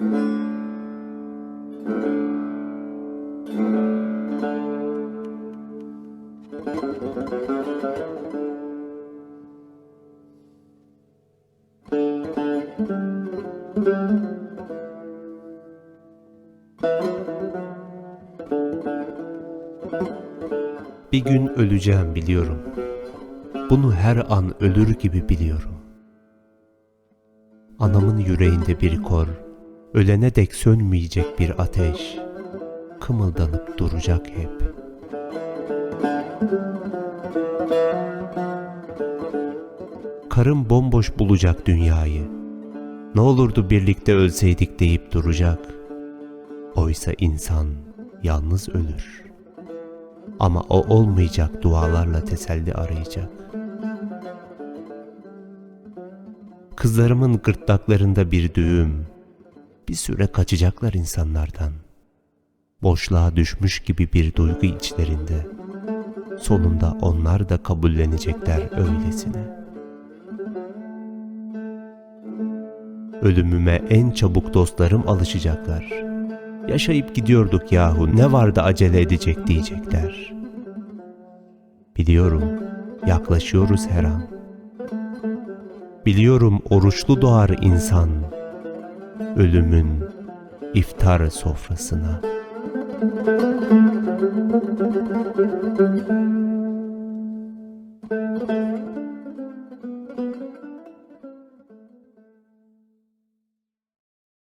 Bir gün öleceğim biliyorum. Bunu her an ölür gibi biliyorum. Anamın yüreğinde bir kor, ölene dek sönmeyecek bir ateş, kımıldanıp duracak hep. Karım bomboş bulacak dünyayı. Ne olurdu birlikte ölseydik deyip duracak. Oysa insan yalnız ölür. Ama o olmayacak dualarla teselli arayacak. Kızlarımın gırtlaklarında bir düğüm. Bir süre kaçacaklar insanlardan. Boşluğa düşmüş gibi bir duygu içlerinde. Sonunda onlar da kabullenecekler öylesine. Ölümüme en çabuk dostlarım alışacaklar. Yaşayıp gidiyorduk yahu ne vardı acele edecek diyecekler. Biliyorum yaklaşıyoruz her an. Biliyorum oruçlu doğar insan ölümün iftar sofrasına. Müzik